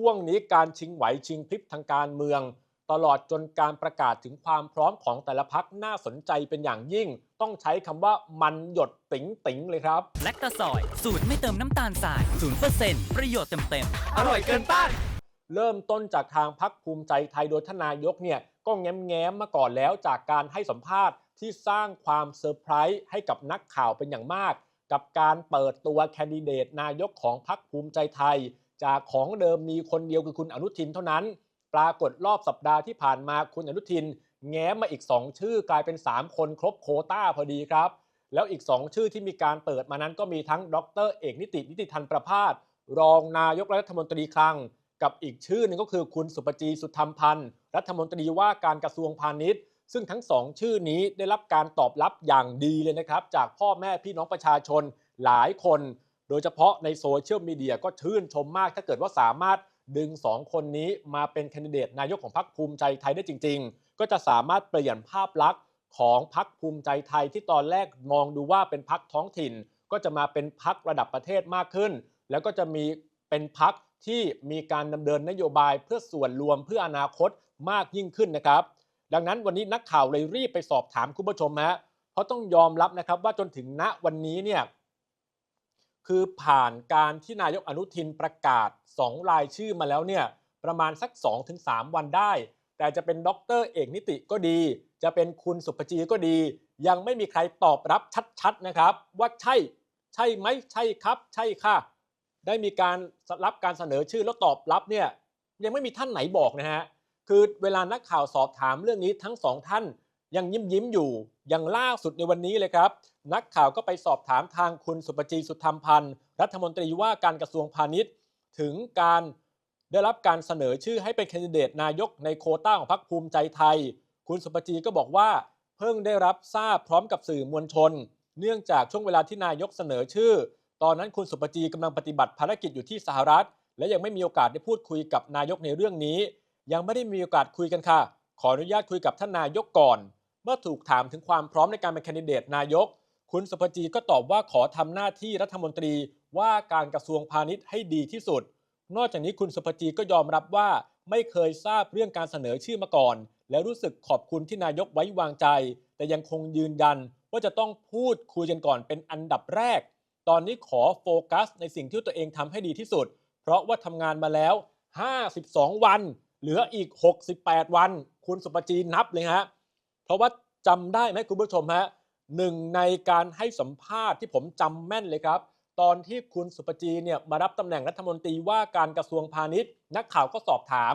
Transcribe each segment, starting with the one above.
ช่วงนี้การชิงไหวชิงพริบทางการเมือง ตลอดจนการประกาศถึงความพร้อมของแต่ละพักน่าสนใจเป็นอย่างยิ่ง ต้องใช้คำว่ามันหยดติ๋งติ๋งๆเลยครับ แลคตาซอยสูตรไม่เติมน้ำตาลทราย0%ประโยชน์เต็มๆ อร่อยเกินต้าน เริ่มต้นจากทางพักภูมิใจไทยโดยทานนายกเนี่ยก็แง้มแง้มๆมาก่อนแล้วจากการให้สัมภาษณ์ที่สร้างความเซอร์ไพรส์ให้กับนักข่าวเป็นอย่างมาก กับการเปิดตัวแคนดิเดตนายกของพักภูมิใจไทย จากของเดิมมีคนเดียวคือคุณอนุทินเท่านั้น ปรากฏรอบสัปดาห์ที่ผ่านมาคุณอนุทิน แง้มมาอีก 2 ชื่อกลายเป็น 3 คนครบโคต้าพอดีครับ แล้วอีก 2 ชื่อที่มีการเปิดมานั้นก็มีทั้งดรเอกนิตินิติทันประพาสรองนายกรัฐมนตรีคลัง กับอีกชื่อหนึ่งก็คือคุณสุปจีสุธรรมพันธ์รัฐมนตรีว่าการกระทรวงพาณิชย์ ซึ่งทั้งสองชื่อนี้ได้รับการตอบรับอย่างดีเลยนะครับ จากพ่อแม่พี่น้องประชาชนหลายคน โดยเฉพาะในโซเชียลมีเดียก็ชื่นชมมาก ถ้าเกิดว่าสามารถดึง 2 คนนี้มาเป็นแคนดิเดตนายกของพรรคภูมิใจไทยได้จริง ๆ ก็จะสามารถเปลี่ยนภาพลักษณ์ของพรรคภูมิใจไทยที่ตอนแรกมองดูว่าเป็นพรรคท้องถิ่น ก็จะมาเป็นพรรคระดับประเทศมากขึ้น แล้วก็จะมีเป็นพรรคที่มีการดำเนินนโยบายเพื่อส่วนรวมเพื่ออนาคตมากยิ่งขึ้นนะครับ ดังนั้นวันนี้นักข่าวเลยรีบไปสอบถามคุณผู้ชมฮะเพราะต้องยอมรับนะครับว่าจนถึงณวันนี้เนี่ย คือผ่านการที่นายกอนุทินประกาศ 2 รายชื่อมาแล้วเนี่ยประมาณสัก 2-3 วันได้ แต่จะเป็นดรเอกนิติก็ดี จะเป็นคุณสุภจีก็ดี ยังไม่มีใครตอบรับชัดๆนะครับ ว่าใช่ใช่ไหมใช่ครับ ใช่ค่ะ ได้มีการรับการเสนอชื่อแล้วตอบรับเนี่ยยังไม่มีท่านไหนบอกนะฮะคือเวลานักข่าวสอบถามเรื่องนี้ทั้งสองท่าน ยังยิ้มยิ้มอยู่อย่างล่าสุดในวันนี้เลยครับ นักข่าวก็ไปสอบถามทางคุณสุปจีสุธรรมพันธ์รัฐมนตรีว่าการกระทรวงพาณิชย์ ถึงการได้รับการเสนอชื่อให้เป็นแคนดิเดตนายกในโควต้าของพรรคภูมิใจไทย คุณสุปจีก็บอกว่า เพิ่งได้รับทราบพร้อมกับสื่อมวลชน เนื่องจากช่วงเวลาที่นายกเสนอชื่อ ตอนนั้นคุณสุปจีกำลังปฏิบัติภารกิจอยู่ที่สหรัฐ และยังไม่มีโอกาสได้พูดคุยกับนายกในเรื่องนี้ ยังไม่ได้มีโอกาสคุยกันค่ะ ขออนุญาตคุยกับท่านนายกก่อน เมื่อถูกถามถึงความพร้อมในการเป็นแคนดิเดตนายก คุณสุภจีก็ตอบว่าขอทำหน้าที่รัฐมนตรีว่าการกระทรวงพาณิชย์ให้ดีที่สุด นอกจากนี้คุณสุภจีก็ยอมรับว่าไม่เคยทราบเรื่องการเสนอชื่อมาก่อน และรู้สึกขอบคุณที่นายกไว้วางใจ แต่ยังคงยืนยันว่าจะต้องพูดคุยกันก่อนเป็นอันดับแรก ตอนนี้ขอโฟกัสในสิ่งที่ตัวเองทำให้ดีที่สุด เพราะว่าทำงานมาแล้ว 52 วัน เหลืออีก 68 วัน คุณสุปจีนับเลยฮะ เพราะว่าจำได้ไหมคุณผู้ชมฮะหนึ่งในการให้สัมภาษณ์ที่ผมจำแม่นเลยครับ ตอนที่คุณสุปจีเนี่ยมารับตำแหน่งรัฐมนตรีว่าการกระทรวงพาณิชย์ นักข่าวก็สอบถาม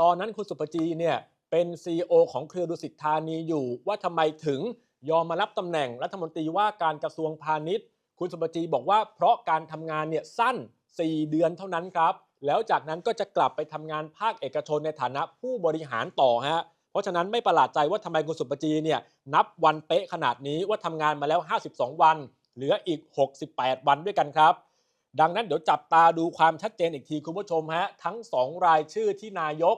ตอนนั้นคุณสุปจีเนี่ยเป็น CEO ของเครือดุสิตธานีอยู่ ว่าทำไมถึงยอมมารับตำแหน่งรัฐมนตรีว่าการกระทรวงพาณิชย์ คุณสุปจีบอกว่าเพราะการทำงานเนี่ยสั้น 4 เดือนเท่านั้นครับแล้วจากนั้นก็จะกลับไปทำงานภาคเอกชนในฐานะผู้บริหารต่อฮะ เพราะฉะนั้นไม่ประหลาดใจว่าทำไมคุณสุปจีเนี่ยนับวันเป๊ะขนาดนี้ว่าทำงานมาแล้ว 52 วัน เหลืออีก 68 วันด้วยกันครับ ดังนั้นเดี๋ยวจับตาดูความชัดเจนอีกทีคุณผู้ชมฮะทั้ง 2 รายชื่อที่นายก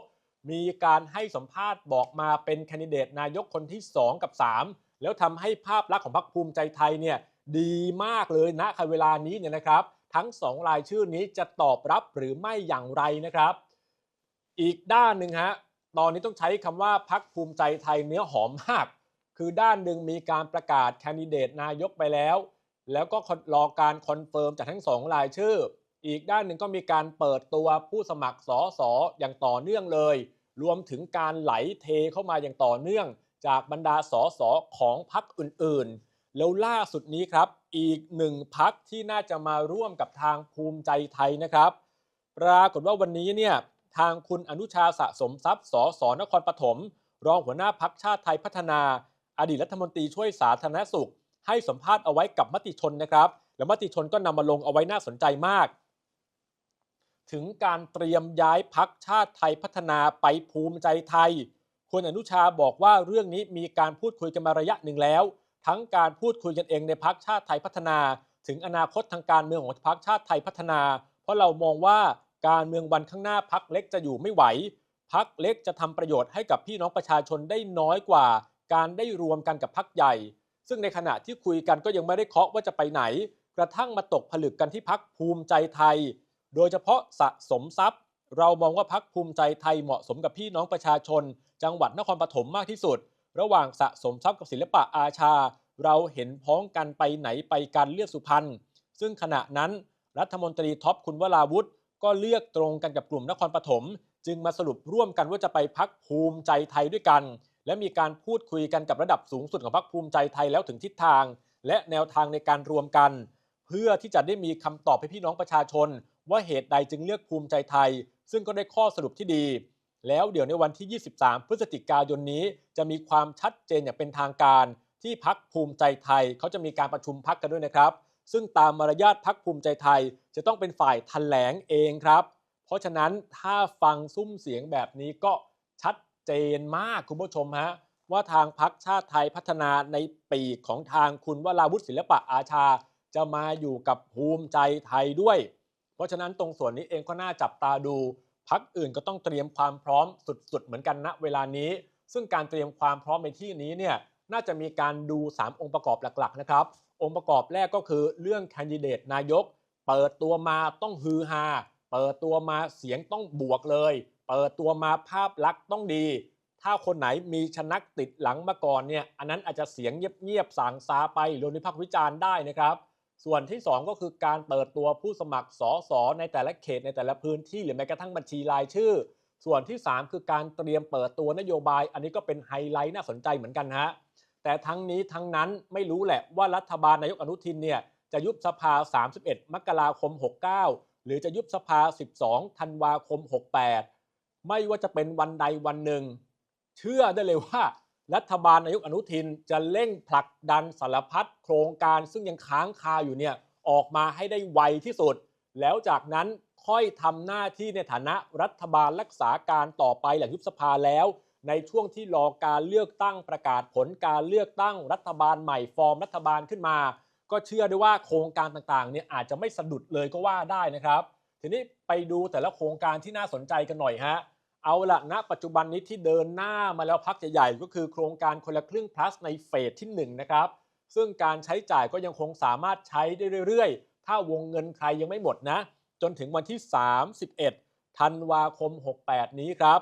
มีการให้สัมภาษณ์บอกมาเป็นแคนดิเดตนายกคนที่ 2 กับ 3 แล้วทำให้ภาพลักษณ์ของพรรคภูมิใจไทยเนี่ยดีมากเลยณเวลานี้เนี่ยนะครับ ทั้ง 2 รายชื่อนี้จะตอบรับหรือไม่อย่างไรนะครับ อีกด้านหนึ่งฮะ ตอนนี้ต้องใช้คำว่าพักภูมิใจไทยเนื้อหอมมาก คือด้านหนึ่งมีการประกาศแคนดิเดตนายกไปแล้ว แล้วก็รอการคอนเฟิร์มจากทั้งสองรายชื่อ อีกด้านหนึ่งก็มีการเปิดตัวผู้สมัครสอสออย่างต่อเนื่องเลย รวมถึงการไหลเทเข้ามาอย่างต่อเนื่อง จากบรรดาสอสอของพักอื่นๆ แล้วล่าสุดนี้ครับ อีกหนึ่งพักที่น่าจะมาร่วมกับทางภูมิใจไทยนะครับ ปรากฏว่าวันนี้เนี่ย ทางคุณอนุชาสะสมทรัพย์สสนครปฐมรองหัวหน้าพักชาติไทยพัฒนา อดีตรัฐมนตรีช่วยสาธารณสุข ให้สัมภาษณ์เอาไว้กับมติชนนะครับ แล้วมติชนก็นำมาลงเอาไว้น่าสนใจมาก ถึงการเตรียมย้ายพักชาติไทยพัฒนาไปภูมิใจไทย คุณอนุชาบอกว่าเรื่องนี้มีการพูดคุยกันมาระยะหนึ่งแล้ว ทั้งการพูดคุยกันเองในพักชาติไทยพัฒนา ถึงอนาคตทางการเมืองของพักชาติไทยพัฒนา เพราะเรามองว่า การเมืองวันข้างหน้าพักเล็กจะอยู่ไม่ไหว พักเล็กจะทำประโยชน์ให้กับพี่น้องประชาชนได้น้อยกว่า การได้รวมกันกับพักใหญ่ ซึ่งในขณะที่คุยกันก็ยังไม่ได้เคาะว่าจะไปไหน กระทั่งมาตกผลึกกันที่พักภูมิใจไทย โดยเฉพาะสะสมทรัพย์ เรามองว่าพักภูมิใจไทยเหมาะสมกับพี่น้องประชาชน จังหวัดนครปฐมมากที่สุด ระหว่างสะสมทรัพย์กับศิลปะอาชา เราเห็นพ้องกันไปไหนไปกันเลือกสุพรรณซึ่งขณะนั้นรัฐมนตรีท็อปคุณวราวุธ ก็เลือกตรงกันกับกลุ่มนครปฐมจึงมาสรุปร่วมกันว่าจะไปพักภูมิใจไทยด้วยกัน และมีการพูดคุยกันกับระดับสูงสุดของพักภูมิใจไทยแล้วถึงทิศทาง และแนวทางในการรวมกัน เพื่อที่จะได้มีคำตอบให้พี่น้องประชาชน ว่าเหตุใดจึงเลือกภูมิใจไทย ซึ่งก็ได้ข้อสรุปที่ดี แล้วเดี๋ยวในวันที่ 23 พฤศจิกายนนี้ จะมีความชัดเจนอย่างเป็นทางการ ที่พักภูมิใจไทยเขาจะมีการประชุมพักกันด้วยนะครับ ซึ่งตามมารยาทพักภูมิใจไทยจะต้องเป็นฝ่ายแถลงเองครับ เพราะฉะนั้นถ้าฟังซุ้มเสียงแบบนี้ก็ชัดเจนมากคุณผู้ชมฮะว่าทางพักชาติไทยพัฒนาในปีกของทางคุณวราวุฒิศิลปะอาชา จะมาอยู่กับภูมิใจไทยด้วย เพราะฉะนั้นตรงส่วนนี้เองก็น่าจับตาดู พักอื่นก็ต้องเตรียมความพร้อมสุดๆ เหมือนกันณเวลานี้ ซึ่งการเตรียมความพร้อมในที่นี้เนี่ยน่าจะมีการดู 3 องค์ประกอบหลักๆนะครับ องค์ประกอบแรกก็คือเรื่องแคนดิเดตนายก เปิดตัวมาต้องฮือฮาเปิดตัวมาเสียงต้องบวกเลย เปิดตัวมาภาพลักษณ์ต้องดี ถ้าคนไหนมีชนักติดหลังมาก่อนเนี่ยอันนั้นอาจจะเสียงเงียบๆสางซาไปหรือวิพากษ์วิจารณ์ได้นะครับ ส่วนที่ 2 ก็คือการเปิดตัวผู้สมัครสอสอในแต่ละเขตในแต่ละพื้นที่หรือแม้กระทั่งบัญชีรายชื่อ ส่วนที่ 3 คือการเตรียมเปิดตัวนโยบาย อันนี้ก็เป็นไฮไลท์น่าสนใจเหมือนกันฮะ แต่ทั้งนี้ทั้งนั้นไม่รู้แหละว่ารัฐบาลนายกอนุทินเนี่ยจะยุบสภา 31 มกราคม 69 หรือจะยุบสภา 12 ธันวาคม 68 ไม่ว่าจะเป็นวันใดวันหนึ่ง เชื่อได้เลยว่า รัฐบาลนายกอนุทินจะเร่งผลักดันสารพัดโครงการซึ่งยังค้างคาอยู่เนี่ยออกมาให้ได้ไวที่สุด แล้วจากนั้นค่อยทำหน้าที่ในฐานะรัฐบาลรักษาการต่อไปหลังยุบสภาแล้ว ในช่วงที่รอการเลือกตั้งประกาศผลการเลือกตั้งรัฐบาลใหม่ฟอร์มรัฐบาลขึ้นมา ก็เชื่อได้ว่าโครงการต่างๆเนี่ยอาจจะไม่สะดุดเลยก็ว่าได้นะครับ ทีนี้ไปดูแต่ละโครงการที่น่าสนใจกันหน่อยฮะเอาละณปัจจุบันนี้ที่เดินหน้ามาแล้วพักใหญ่ๆก็คือโครงการคนละครึ่ง plus ในเฟสที่1นะครับซึ่งการใช้จ่ายก็ยังคงสามารถใช้ได้เรื่อยๆ ถ้าวงเงินใครยังไม่หมดนะ จนถึงวันที่ 31ธันวาคม 68 นี้ครับ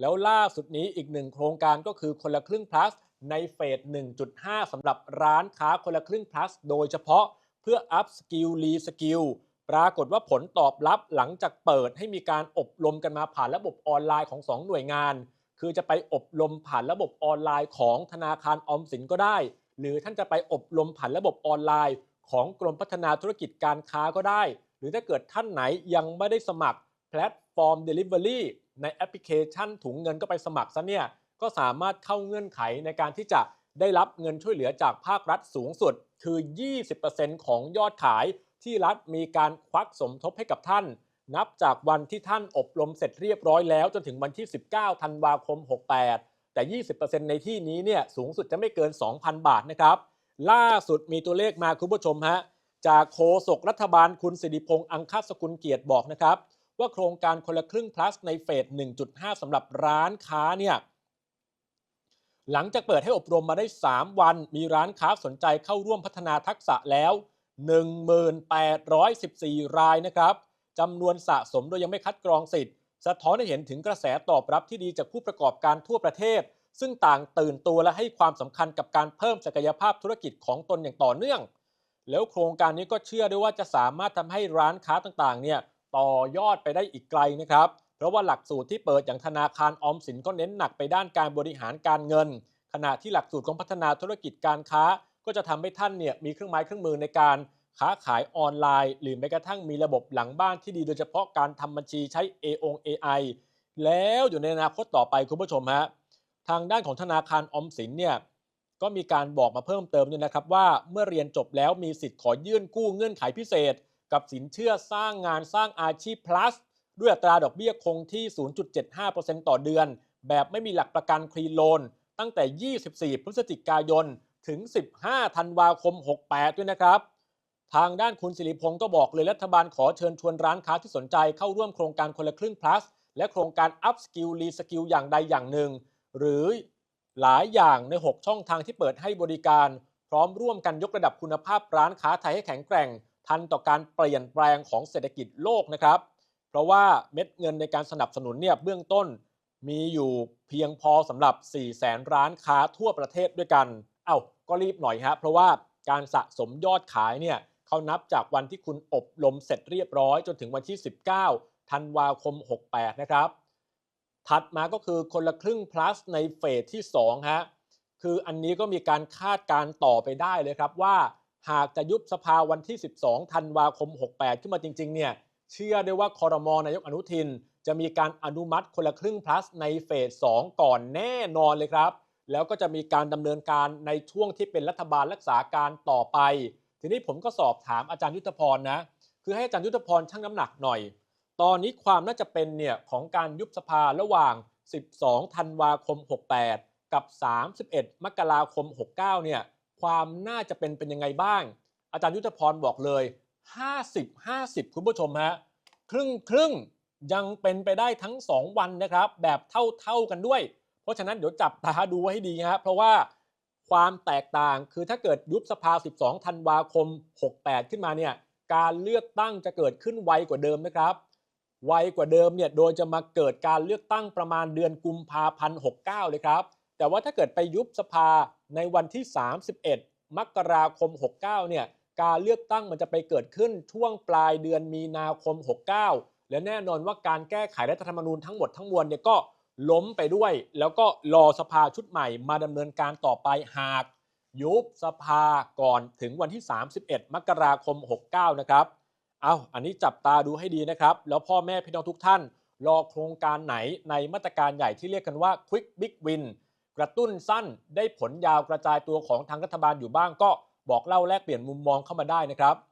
แล้วล่าสุดนี้อีกหนึ่งโครงการก็คือคนละครึ่ง plus ในเฟส 1.5 สำหรับร้านค้าคนละครึ่ง plus โดยเฉพาะเพื่อ up skill re skill ปรากฏว่าผลตอบรับหลังจากเปิดให้มีการอบรมกันมาผ่านระบบออนไลน์ของ 2 หน่วยงาน คือจะไปอบรมผ่านระบบออนไลน์ของธนาคารออมสินก็ได้ หรือท่านจะไปอบรมผ่านระบบออนไลน์ ของกรมพัฒนาธุรกิจการค้าก็ได้ หรือถ้าเกิดท่านไหนยังไม่ได้สมัครแพลต ฟอร์ม Delivery ในแอปพลิเคชันถุงเงินก็ไปสมัครซะเนี่ย ก็สามารถเข้าเงื่อนไขในการที่จะได้รับเงินช่วยเหลือจากภาครัฐสูงสุด คือ 20%ของยอดขายที่รัฐมีการควักสมทบให้กับท่าน นับจากวันที่ท่านอบรมเสร็จเรียบร้อยแล้ว จนถึงวันที่ 19 ธันวาคม 68 แต่ 20%ในที่นี้เนี่ยสูงสุดจะไม่เกิน 2,000 บาทนะครับ ล่าสุดมีตัวเลขมาคุณผู้ชมฮะจากโฆษกรัฐบาลคุณสิริพงษ์อังคสกุลเกียรติบอกนะครับ ว่าโครงการคนละครึ่ง plus ในเฟส 1.5 สำหรับร้านค้าเนี่ยหลังจากเปิดให้อบรมมาได้ 3 วัน มีร้านค้าสนใจเข้าร่วมพัฒนาทักษะแล้ว 1,814 รายนะครับจำนวนสะสมโดยยังไม่คัดกรองสิทธิ์ สะท้อนให้เห็นถึงกระแสตอบรับที่ดีจากผู้ประกอบการทั่วประเทศ ซึ่งต่างตื่นตัวและให้ความสำคัญกับการเพิ่มศักยภาพธุรกิจของตนอย่างต่อเนื่อง แล้วโครงการนี้ก็เชื่อได้ว่าจะสามารถทำให้ร้านค้าต่างๆเนี่ย ต่อยอดไปได้อีกไกลนะครับ เพราะว่าหลักสูตรที่เปิดอย่างธนาคารออมสินก็เน้นหนักไปด้านการบริหารการเงิน ขณะที่หลักสูตรของพัฒนาธุรกิจการค้า ก็จะทำให้ท่านเนี่ยมีเครื่องไม้เครื่องมือในการค้าขายออนไลน์ หรือแม้กระทั่งมีระบบหลังบ้านที่ดีโดยเฉพาะการทำบัญชีใช้ A อง AI แล้วอยู่ในอนาคตต่อไปคุณผู้ชมฮะทางด้านของธนาคารออมสินเนี่ยก็มีการบอกมาเพิ่มเติมด้วยนะครับว่าเมื่อเรียนจบแล้วมีสิทธิ์ขอยื่นกู้เงื่อนไขพิเศษ กับสินเชื่อสร้างงานสร้างอาชีพ plus ด้วยอัตราดอกเบี้ยคงที่ 0.75%ต่อเดือน แบบไม่มีหลักประกันคลีโลน ตั้งแต่ 24 พฤศจิกายน ถึง 15 ธันวาคม 68 ด้วยนะครับ ทางด้านคุณสิริพงศ์ก็บอกเลยรัฐบาลขอเชิญชวนร้านค้าที่สนใจเข้าร่วมโครงการคนละครึ่ง plus และโครงการ up skill re skill อย่างใดอย่างหนึ่ง หรือหลายอย่างใน 6 ช่องทางที่เปิดให้บริการ พร้อมร่วมกันยกระดับคุณภาพร้านค้าไทยให้แข็งแกร่ง ทันต่อการเปลี่ยนแปลงของเศรษฐกิจโลกนะครับ เพราะว่าเม็ดเงินในการสนับสนุนเนี่ยเบื้องต้นมีอยู่เพียงพอสำหรับ4แสนร้านค้าทั่วประเทศด้วยกัน เอ้าก็รีบหน่อยฮะเพราะว่าการสะสมยอดขายเนี่ยเขานับจากวันที่คุณอบรมเสร็จเรียบร้อย จนถึงวันที่ 19 ธันวาคม 68 นะครับ ถัดมาก็คือคนละครึ่ง plus ในเฟสที่2ฮะคืออันนี้ก็มีการคาดการ์ต่อไปได้เลยครับว่า หากจะยุบสภาวันที่ 12 ธันวาคม 68 ขึ้นมาจริง ๆ เนี่ย เชื่อได้ว่าคอรมอนายกอนุทิน จะมีการอนุมัติคนละครึ่ง plus ในเฟส 2 ก่อนแน่นอนเลยครับ แล้วก็จะมีการดำเนินการในช่วงที่เป็นรัฐบาลรักษาการต่อไป ทีนี้ผมก็สอบถามอาจารย์ยุทธพรนะ คือให้อาจารย์ยุทธพรชั่งน้ำหนักหน่อย ตอนนี้ความน่าจะเป็นเนี่ยของการยุบสภาระหว่าง 12 ธันวาคม 68 กับ 31 มกราคม 69 เนี่ย ความน่าจะเป็นเป็นยังไงบ้าง อาจารย์ยุทธพรบอกเลย 50 50 คุณผู้ชมฮะครึ่งครึ่งยังเป็นไปได้ทั้ง 2 วันนะครับ แบบเท่าเท่ากันด้วย เพราะฉะนั้นเดี๋ยวจับตาดูให้ดีฮะเพราะว่าความแตกต่างคือถ้าเกิดยุบสภา 12 ธันวาคม 68 ขึ้นมาเนี่ยการเลือกตั้งจะเกิดขึ้นไวกว่าเดิมนะครับ ไวกว่าเดิมเนี่ยโดยจะมาเกิดการเลือกตั้งประมาณเดือนกุมภาพันธ์ 69 เลยครับ แต่ว่าถ้าเกิดไปยุบสภา ในวันที่ 31 มกราคม 69 เนี่ย การเลือกตั้งมันจะไปเกิดขึ้นช่วงปลายเดือนมีนาคม 69 และแน่นอนว่าการแก้ไขรัฐธรรมนูญทั้งหมดทั้งมวลเนี่ยก็ล้มไปด้วย แล้วก็รอสภาชุดใหม่มาดำเนินการต่อไปหาก ยุบสภาก่อนถึงวันที่ 31 มกราคม 69 นะครับ เอาอันนี้จับตาดูให้ดีนะครับ แล้วพ่อแม่พี่น้องทุกท่าน รอโครงการไหนในมาตรการใหญ่ที่เรียกกันว่า Quick Big Win กระตุ้นสั้นได้ผลยาวกระจายตัวของทางรัฐบาลอยู่บ้างก็บอกเล่าแลกเปลี่ยนมุมมองเข้ามาได้นะครับ